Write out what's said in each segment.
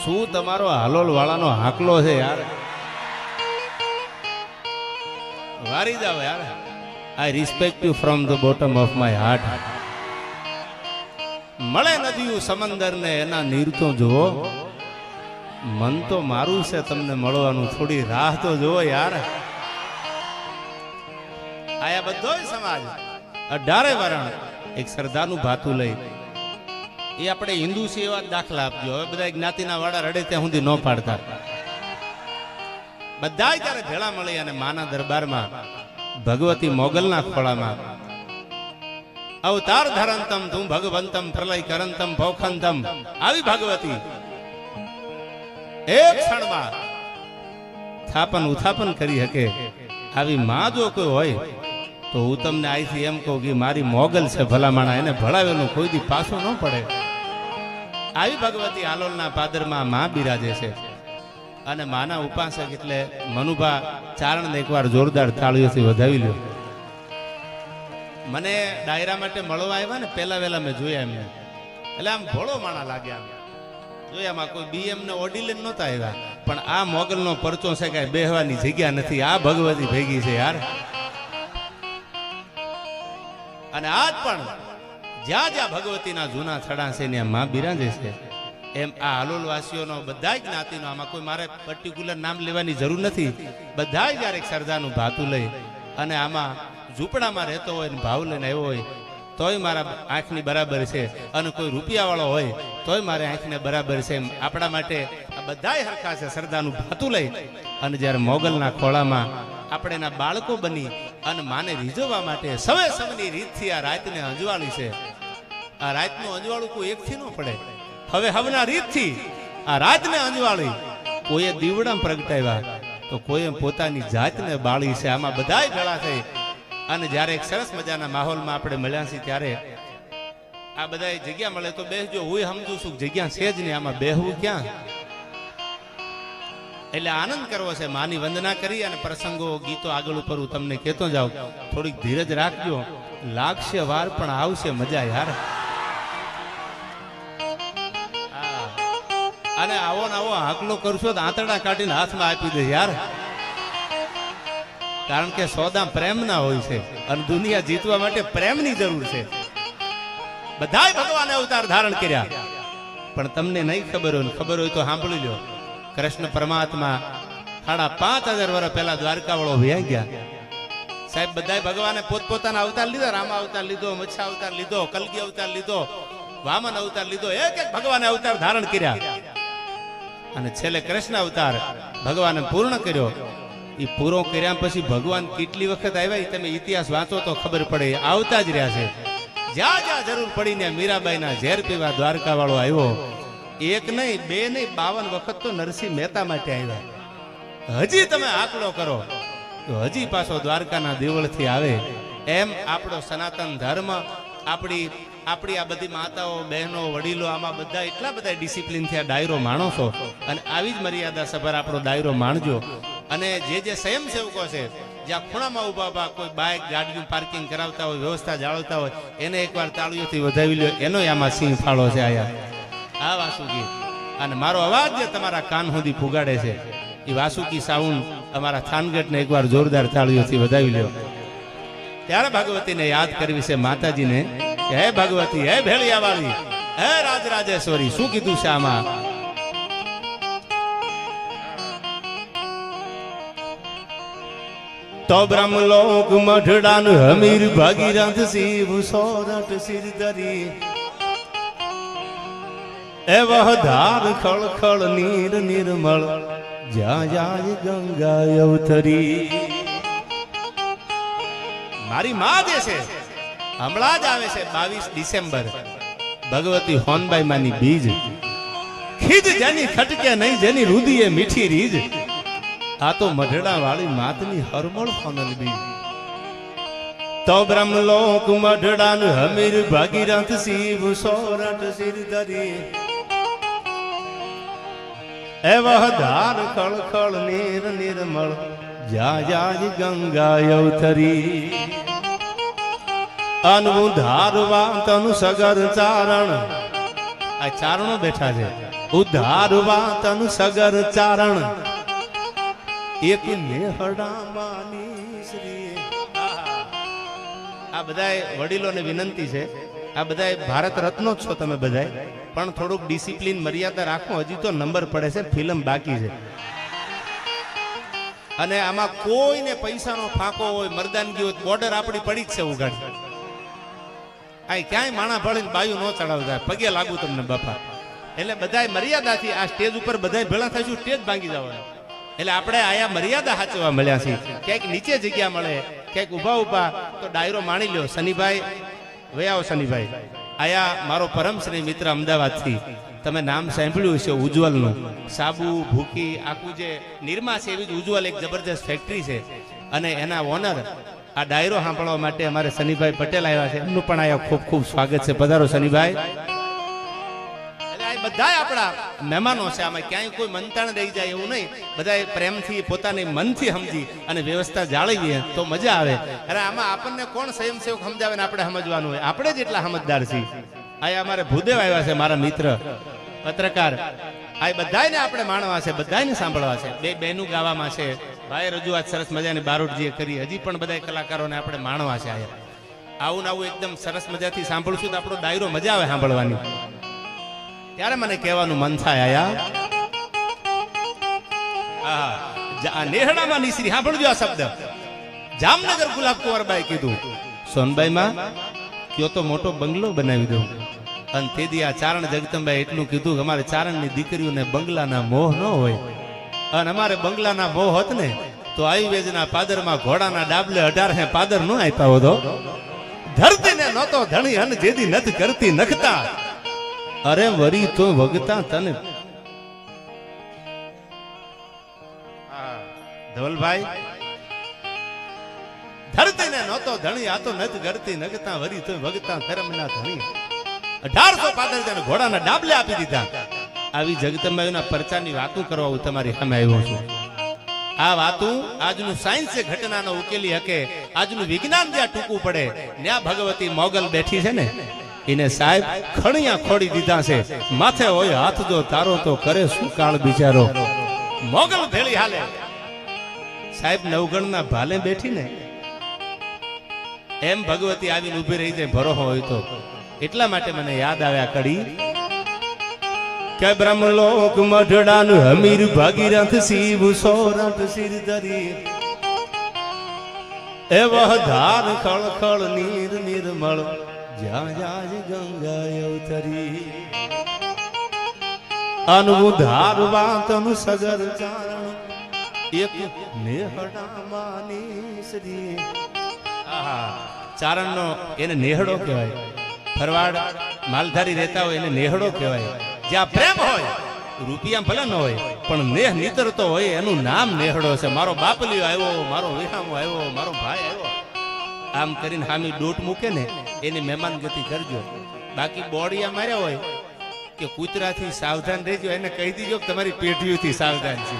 શું તમારો હાલોલ વાળાનો હાકલો છે યાર? વારી જાવ યાર. I respect you from the bottom of my heart મળે નદીયું સમંદર ને એના નીર તો જુઓ. મન તો મારું છે તમને મળવાનું, થોડી રાહ તો જુઓ યાર. આયા બધોય સમાજ. અઢારે વરણ એક સરદારનું ભાતું લઈ એ આપણે હિન્દુ છે એવા દાખલા આપજો. હવે બધા જ્ઞાતિના વાળા રડે ત્યાં સુધી ન પાડતા. બધા ત્યારે ભેળા મળી અને માના દરબારમાં, ભગવતી મોગલના ખોળામાં, અવતાર ધરંતમ, તું ભગવંતમ, પ્રલય કરંતમ, ભૌખંતમ, આવી ભગવતી. એક ક્ષણમાં થાપન ઉથાપન કરી શકે. આવી માં જો કોઈ હોય, તો હું તમને આઈથી એમ કહું કે મારી મોગલ છે ભલામણા, એને ભળાવેલું કોઈ દી પાછું ન પડે. આવી ભગવતી આલોલના પાદરમાં માં બિરાજે છે. અને માના ઉપાસક એટલે મનુભા ચારણને એકવાર જોરદાર તાળીઓથી વધાવી લ્યો. મને ડાયરા માટે મળવા આવ્યા ને, પહેલા વહેલા મેં જોયા એમને. એટલે આમ ભોળો માણા લાગ્યા જોયામાં કોઈ બીએમ ને ઓડી નહોતા આવ્યા. પણ આ મોગલનો પરચો છે કાંઈ બેહવાની જગ્યા નથી. આ ભગવતી ભેગી છે યાર. અને આજ પણ જ્યાં જ્યાં ભગવતીના જૂના થડા છે ને માં બિરાજે છે. એમ આ હાલોલવાસીઓનો બધા જ્ઞાતિનો, આમાં કોઈ મારે પર્ટિક્યુલર નામ લેવાની જરૂર નથી. બધા જ્યારે એક સરદારનું ભાતું લઈ અને આમાં ઝૂંપડામાં રહેતો હોય ને ભાવ લઈને આવ્યો હોય, તોય મારા આંખની બરાબર છે. અને કોઈ રૂપિયાવાળો હોય, તોય મારે આંખને બરાબર છે એમ આપણા માટે આ બધાય હરખા છે સરદારનું ભાતું લઈ. અને જ્યારે મોગલના ખોળામાં આપણે એના બાળકો બની અને માને રીઝવવા માટે સવે સવની રીતથી આ રાતને અંજવાળી છે. આ રાતનું અંજવાળું કોઈ એકથી ન પડે. હવે હવના રીતથી આ રાતને અંજવાળી કોઈએ દીવડા પ્રગટાવ્યા તો કોઈએ પોતાની જાતને બાળી છે. આમાં બધાય ભેળા થઈ. અને જ્યારે એક સરસ મજાના માહોલમાં આપણે મળ્યા છીએ ત્યારે આ બધા જગ્યા મળે તો બેસજો હું સમજુ છું જગ્યા છે જ નહીં. આમાં બેહવું ક્યાં? એટલે આનંદ કરવો છે. માની વંદના કરી અને પ્રસંગો, ગીતો આગળ ઉપર હું તમને કહેતો જાઉં. થોડીક ધીરજ રાખજો. લાગશે વાર, પણ આવશે મજા યાર. હાકલો કરશો તો આંતરડા કાઢીને હાથમાં આપી દે યાર. કારણ કે સોદા પ્રેમના હોય છે અને દુનિયા જીતવા માટે પ્રેમની જરૂર છે. બધાય ભગવાને અવતાર ધારણ કર્યા. પણ તમને નહીં ખબર હોય ખબર હોય તો સાંભળી લો. કૃષ્ણ પરમાત્મા સાડા પાંચ હજાર વર્ષ પહેલા દ્વારકા વાળો વ્યા ગયા. સાહેબ, બધાય ભગવાને પોતપોતાના અવતાર લીધા. રામા અવતાર લીધો, મચ્છા અવતાર લીધો, કલગી અવતાર લીધો, વામન અવતાર લીધો. એક એક ભગવાને અવતાર ધારણ કર્યા. અને છેલ્લે કૃષ્ણ અવતાર ભગવાને પૂર્ણ કર્યો. એ પૂરો કર્યા પછી ભગવાન કેટલી વખત આવ્યા તમે ઇતિહાસ વાંચો તો ખબર પડે. આવતા જ રહ્યા છે. જ્યાં જ્યાં જરૂર પડીને મીરાબાઈના ઝેર પીવા દ્વારકા વાળો આવ્યો. એક નહીં, બે નહીં, બાવન વખત તો નરસિંહ મહેતા માટે આવ્યા. હજી તમે આંકડો કરો. તો હજી પાછો દ્વારકાના દેવળથી આવે. એમ આપણો સનાતન ધર્મ આપણી આપણી આ બધી માતાઓ, બહેનો, વડીલો આમાં બધા એટલા બધા ડિસિપ્લિનથી આ ડાયરો માણો છો. અને આવી જ મર્યાદા સભર આપણો ડાયરો માણજો. અને જે જે સ્વયંસેવકો છે, જ્યાં ખૂણામાં ઊભા ઊભા કોઈ બાઇક ગાડીનું પાર્કિંગ કરાવતા હોય, વ્યવસ્થા જાળવતા હોય, એને એકવાર તાળીઓથી વધાવી લ્યો. એનો આમાં સિંહ ફાળો છે આયા. આ વાસુકી. અને મારો અવાજ જે તમારા કાન સુધી ફુગાડે છે, એ વાસુકી સાઉન્ડ અમારા થાનગઢને એકવાર જોરદાર તાળીઓથી વધાવી લ્યો. ત્યારે ભાગવતીને યાદ કરવી છે માતાજીને. હે ભગવતી, હે ભેળિયાવાળી, હે રાજરાજેશ્વરી, શું કીધું છે આમાં? તો બ્રહ્મલોક મઢડાન હમીર ભગીરથ શિવ સોરઠ સિર ધરી એ વહ ધાર ખળ નીર નિર્મળ, જ્યાં જાય ગંગા અવતરી મારી માં જે છે. હમણાં જ આવે છે બાવીસ ડિસેમ્બર. ભગવતી હોનબાઈ માની બીજ. ખીજ જેની ખટકે નહીં, જેની રુદીએ મીઠી રીજ. આ તો મઢડા વાળી માતની હરમળ ફોનલ બી તો બ્રહ્મલોક મઢડાન હમીર ભાગીરથ શિવ સોરઠ સિર ધરી એવહ ધાર ખળ ખળ નીર નિર્મળ જા જાજ ગંગા અવતરી અનુ ધારવા તનુ સગર ચારણ. આ ચારણો બેઠા છે. ઉધારવા તન સગર ચારણ. એક નેહડામાંની શ્રી. આ બધાય વડીલોને વિનંતી છે. આ બધાય ભારત રત્નો જ છો તમે બધાય. પણ થોડુંક ડિસિપ્લિન, મર્યાદા રાખો. હજી તો નંબર પડે છે, ફિલ્મ બાકી છે. અને આમાં કોઈને પૈસાનો ફાંકો હોય, મરદાનગી હોય બોર્ડર આપણી પડી જ છે ઉગાડી આ ક્યાંય માણા ભળીને બાયું ન ચડાવતા. પગે લાગુ તમને બાપા. એટલે બધાય મર્યાદાથી આ સ્ટેજ ઉપર બધાય ભેળા થઈશું સ્ટેજ ભાંગી જવાનું. એટલે આપણે આયા મર્યાદા સાચવા મળ્યા છે ક્યાંક નીચે જગ્યા મળે, ક્યાંક ઊભા ઊભા, તો ડાયરો માણી લ્યો. શનિભાઈ વયાઓ શનિભાઈ. આયા મારો પરમશ્રી મિત્ર અમદાવાદથી. તમે નામ સાંભળ્યું છે ઉજ્જવલનું. સાબુ, ભૂકી, આખું જે નિરમા છે એવી જ ઉજ્જવલ એક જબરજસ્ત ફેક્ટરી છે. અને એના ઓનર આ ડાયરો સાંભળવા માટે અમારે શનિભાઈ પટેલ આવ્યા છે. એમનું પણ અહીંયા ખૂબ ખૂબ સ્વાગત છે. પધારો આ બધા આપણા મહેમાનો છે. આમાં ક્યાંય કોઈ મનતાણ રહી જાય એવું નહીં. બધા પ્રેમથી પોતાની મનથી સમજી અને વ્યવસ્થા જાળવીએ તો મજા આવે. અરે આમાં આપણને કોણ સ્વયંસેવક સમજાવે ને આપણે સમજવાનું હોય? આપણે જ એટલા સમજદાર છીએ. આ અમારે ભૂદેવ આવ્યા છે, મારા મિત્ર. પત્રકાર. આ બધાને આપણે માણવા છે બધાને સાંભળવા છે. બે બેનું ગાવામાં છે. ભાઈ રજૂઆત સરસ મજાની બારોટજીએ કરી. હજી પણ બધા કલાકારોને આપણે માણવા છે આવું ને આવું એકદમ સરસ મજાથી સાંભળશું તો આપણો ડાયરો મજા આવે સાંભળવાની. ત્યારે મને કહેવાનું મન થાય આયા. નેહડામાં નીસરી. સાંભળજો આ શબ્દ. જામનગર ગુલાબ કુંવરબાઈ કીધું. સોનબાઈમાં, કયો તો મોટો બંગલો બનાવી દઉં. અને તેથી આ ચારણ જગતમભાઈ એટલું કીધું કે અમારે ચારણની દીકરીઓને બંગલાના મોહ ન હોય. અને અમારે બંગલાના મોહ હોત ને, તો આયુર્વેદના પાદરમાં ઘોડાના ડાબલે અઢાર હે પાદર ન આપ્યા હોતો. ધરતીને નહોતો, ધણી અન જેદી નથ કરતી, નખતા. અરે વરી તો વગતા તને. ધવલભાઈ. ધરતીને નહોતો, ધણી આ તો નથ કરતી, નખતા, વરી તો વગતા ધર્મના ધણી. અઢારસો પાદર તેને ઘોડાના ડાબલે આપી દીધા. આવી જગતમાયુના પરચાની વાતો કરવા હું તમારી સામે આવ્યો છું. આ વાતો આજનું સાયન્સ ઘટનાનો ઉકેલી હકે આજનું વિજ્ઞાન જ્યાં ટૂંકું પડે, ત્યાં ભગવતી મોગલ બેઠી છે ને? એને સાહેબ ખણિયા ખોડી દીધા છે. માથે હોય હાથ જો તારો તો કરે શું કાળ બિચારો? મોગલ ભેળી હાલે. સાહેબ નવગણના ભાલે બેઠી ને? એમ ભગવતી આવીને ઊભી રહી જાય ભરો હોય તો. એટલા માટે મને યાદ આવ્યા કડી કે બ્રહ્મલોક મઢડાનું હમીર ભાગીરથ શિવ સોરઠ શિર ધરી એ ધાર ખળ ખળ નીર નિર્મળ, જ્યાં જાજ ગંગા અવતરી. અનુધારવા તનુ સગર ચારણ, એક નેહડામાંની શ્રી આહા, ચારણનો એને નેહડો કહેવાય. ફરવાડ, માલધારી રહેતા હોય એને નેહડો કહેવાય. જ્યાં પ્રેમ હોય રૂપિયા ભલે ન હોય, પણ નેહ નીતરતો હોય, એનું નામ નેહડો છે. મારો બાપલિયો આવ્યો, મારો વિહામો આવ્યો, મારો ભાઈ આવ્યો. આમ કરીને હામી ડોટ મૂકે ને, એની મહેમાન ગતિ કરજો. બાકી બોડિયા માર્યા હોય કે કૂતરાથી સાવધાન રહેજો, એને કહી દીજો કે તમારી પેઢીઓથી સાવધાન છે.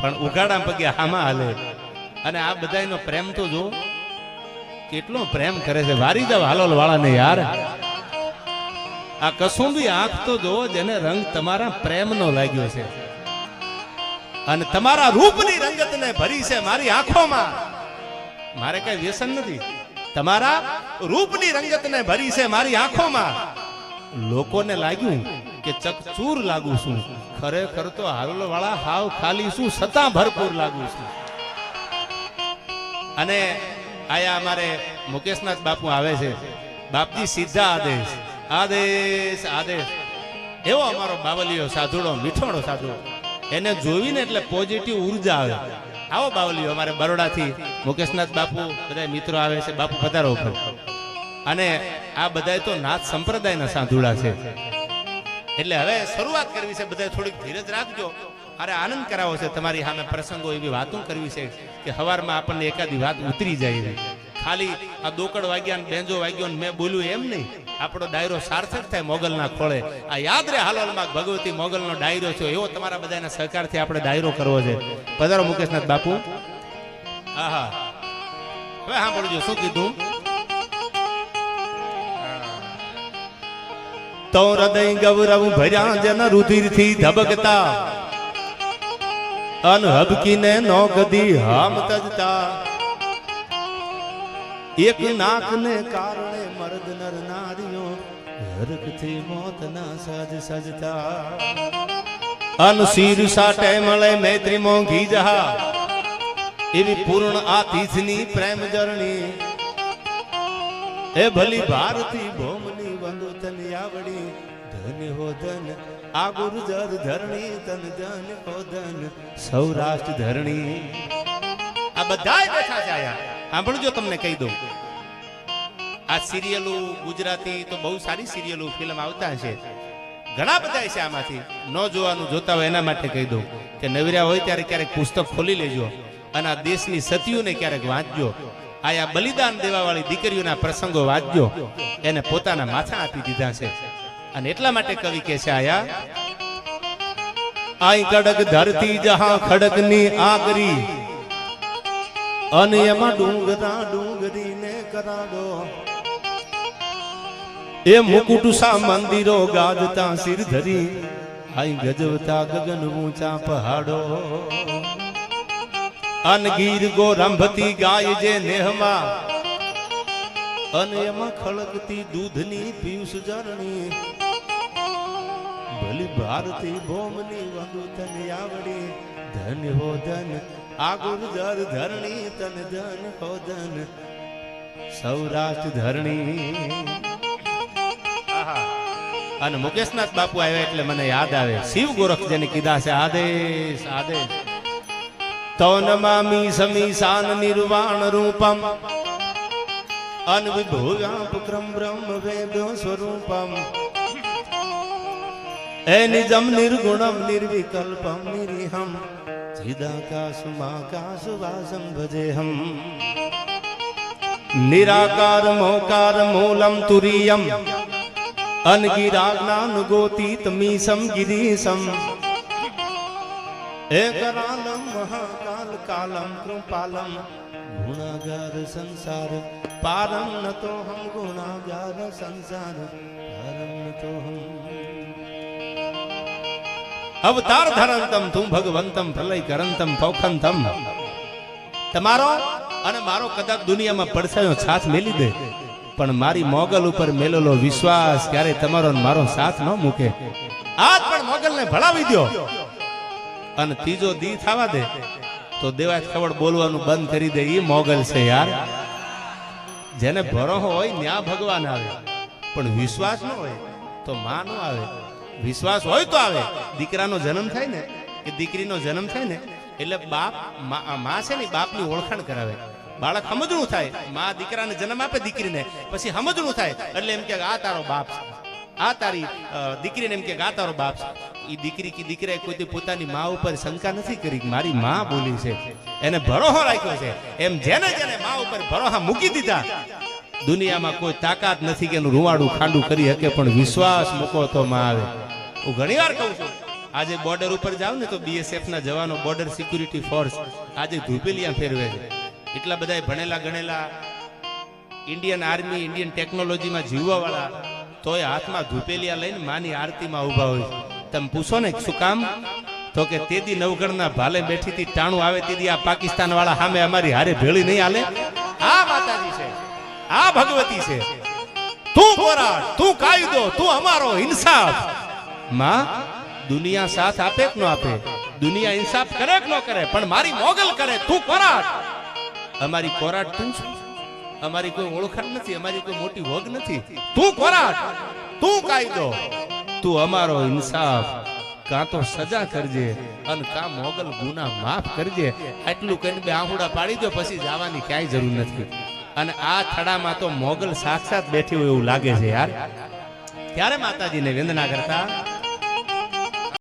પણ ઉઘાડા પગે હામાં હાલે. અને આ બધાનો પ્રેમ તો જો, કેટલો પ્રેમ કરે છે. વારી જાવ હાલોલ વાળાને યાર. આ કસુંબી આંખ તો જો જેને રંગ તમારા પ્રેમનો લાગ્યો છે. અને તમારા રૂપની રંગતને ભરી છે મારી આંખોમાં. મારે કઈ વ્યસન નથી. તમારા રૂપની રંગતને ભરી છે મારી આંખોમાં. લોકોને લાગ્યું કે ચકચૂર લાગુ છું. ખરેખર તો વાળા હાવ ખાલી શું સતા ભરપૂર લાગુ છું. અને આયા અમારે મુકેશનાથ બાપુ આવે છે. બાપજી સીધા આદેશ. આદેશ આદેશ. એવો અમારો બાવલીઓ સાધુડો મીઠોડો સાધુ. એને જોઈને એટલે પોઝિટિવ ઊર્જા આવે. આવો બાવલીઓ અમારે બરોડાથી મુકેશનાથ બાપુ બધા મિત્રો આવે છે, બાપુ પધારો ઉપર. અને આ બધાય તો નાથ સંપ્રદાયના સાધુડા છે. એટલે હવે શરૂઆત કરવી છે બધા થોડીક ધીરજ રાખજો. અરે આનંદ કરાવો છે, તમારી સામે પ્રસંગો એવી વાતો કરવી છે કે હવારમાં આપણને એકાદી વાત ઉતરી જાય છે ખાલી આ દોકડ વાગ્યા બેંજો વાગ્યો મેં બોલ્યું એમ નહીં. આપણો ડાયરો સાર્થક થાય મોગલના ખોળે. આ યાદ રે હાલોલમાં ભગવતી મોગલનો ડાયરો છે એવો તમારા બધાના સહકારથી આપણે ડાયરો કરવો છે. પધારો મુકેશનાથ બાપુ. હા હા હવે શું કીધું? તો હૃદય ગૌરવ ભર્યા જન રુધિરથી ધબકતા. અન હબકીને નો ગદી હામ તજતા એક નાકને કારણે મર્દ નર નારીઓ હરકથી મોતના સજ સજતા. અન શીર સાટે મળે મૈત્રી મોંઘી જહા એવી પૂર્ણ આ તીજની પ્રેમ જરણી. એ ભલી ભારતી ભોમની વંદુ તન આવડી ધન હો ધન આ ગુર્જર ધરણી, તન ધન હો ધન, સૌરાષ્ટ્ર ધરણી. આ બધા બેઠા છે આયા સાંભળજો તમને કહી દઉં. આ સિરિયલો ગુજરાતી તો બહુ સારી સિરિયલો ફિલ્મ આવતા હશે. ઘણા બધા છે આમાંથી. ન જોવાનું, જોતા હોય એના માટે કહી દઉં કે નવર્યા હોય ત્યારે ક્યારેક પુસ્તક ખોલી લેજો અને આ દેશની સતીઓને ક્યારેક વાંચજો. આયા બલિદાન દેવાવાળી દીકરીઓના પ્રસંગો વાંચજો. એને પોતાના માથા આપી દીધા છે. અને એટલા માટે કવિ કે છે, આયા, આઈ કડક ધરતી જહા ખડકની આગરી અને એમાં ડુંગરા ડુંગરીને કરાડો. એ મુકુટ સા મંદિરો ગાજતા સિર ધરી. આઈ ગજવતા ગગન ઊંચા પહાડો. અન ગીર ગો રંભતી ગાય જે નેહમાં. અને એમાં ખળકતી દૂધની પિયુષ જરણી ભલી ભારતી ભોમની વંદુ તને આવડી. ધન હો ધન આ ગુર્જર ધરણી તન ધન હોદન સૌરાષ્ટ્ર ધરણી. અને મુકેશનાથ બાપુ આવ્યા એટલે મને યાદ આવે. શિવ ગોરખ જેને કીધા છે આદેશ આદેશ. તૌન મામી સમી સાન નિર્વાણ રૂપમ. અનવિભૂયાપક્રમ બ્રહ્મ વેદો સ્વરૂપમ. એ નિજમ નિર્ગુણમ નિર્વિકલ્પમ નિરીહમ. તુરીયમ અનગિરાજ્ઞાન ગોતીત મીસમ ગિરીશમ એકરાલમ મહાકાલ કાલમ કૃપાલમ ગુણાગાર સંસાર પારમ નતો હમ ગુણાગાર સંસાર પારમ નતો હમ અવતાર ધરંતમ તું ભગવંતમ પ્રલય કરંતમ પૌખંતમ. તમારો અને મારો કદાચ દુનિયામાં પડછાયો સાથ મેલી દે, પણ મારી મોગલ ઉપર મેલેલો વિશ્વાસ ક્યારે તમારો ને મારો સાથ ન મૂકે. આજ પણ મોગલને ભળાવી દો અને ત્રીજો દી થવા દે, તો દેવાજ ખબર બોલવાનું બંધ કરી દે એ મોગલ છે યાર. જેને ભરોહો હોય ન્યા ભગવાન આવે, પણ વિશ્વાસ ન હોય તો માં ન આવે. વિશ્વાસ હોય તો આવે. દીકરાનો જન્મ થાય ને, કે દીકરીનો જન્મ થાય ને, એટલે બાપ મા છે ને બાપની ઓળખાણ કરાવે. બાળક સમજણું થાય. માં દીકરાને જન્મ આપે દીકરીને, પછી સમજણું થાય. એટલે એમ કે આ તારો બાપ છે. આ તારી દીકરીને એમ કે આ તારો બાપ છે. એ દીકરી કે દીકરાએ કોઈ પોતાની માં ઉપર શંકા નથી કરી મારી માં બોલી છે. એને ભરોહો રાખ્યો છે. એમ જેને જેને માં ઉપર ભરોહા મૂકી દીધા. દુનિયામાં કોઈ તાકાત નથી કે એનું રૂવાડું ખાંડું કરી શકે, પણ વિશ્વાસ મૂકો તો માં આવે. હું ઘણી વાર કહું છું, આજે બોર્ડર ઉપર જાવ ને તો બીએસએફ ના જવાનો બોર્ડર સિક્યુરિટી ફોર્સ આજે ધૂપેલિયા ફેરવે છે. એટલા બધા ભણેલા ગણેલા ઇન્ડિયન આર્મી ઇન્ડિયન ટેકનોલોજીમાં જીવવા વાળા તોય હાથમાં ધૂપેલિયા લઈને માની આરતીમાં ઊભા હોય તમે પૂછો ને શું કામ? તો કે તેદી નવગણના ભાલે બેઠી હતી ટાણું આવે તેદી આ પાકિસ્તાન વાળા સામે અમારી હારે ભેળી નહીં હાલે. આ માતાજી છે, આ ભગવતી છે. તું પોરાડ તું કાયદો, તું અમારો ઇન્સાફ. માં, દુનિયા સાથ આપે કે ન આપે? દુનિયા ઇન્સાફ કરે કે ન કરે? પણ મારી મોગલ કરે, તું કોરાટ અમારી કોરાટ તું છું અમારી કોઈ ઓળખાણ નથી, અમારી કોઈ મોટી વગ નથી. તું કોરાટ તું કાયદો. તું અમારો ઇન્સાફ. કાં તો સજા કરજે અને કાં મોગલ ગુના માફ કરજે. આટલું કહીને બે આહુડા પાડી દો, પછી જવાની ક્યાંય જરૂર નથી. અને આ થડામાં તો મોગલ સાક્ષાત બેઠી હોય એવું લાગે છે યાર. ત્યારે માતાજીને વંદના કરતા?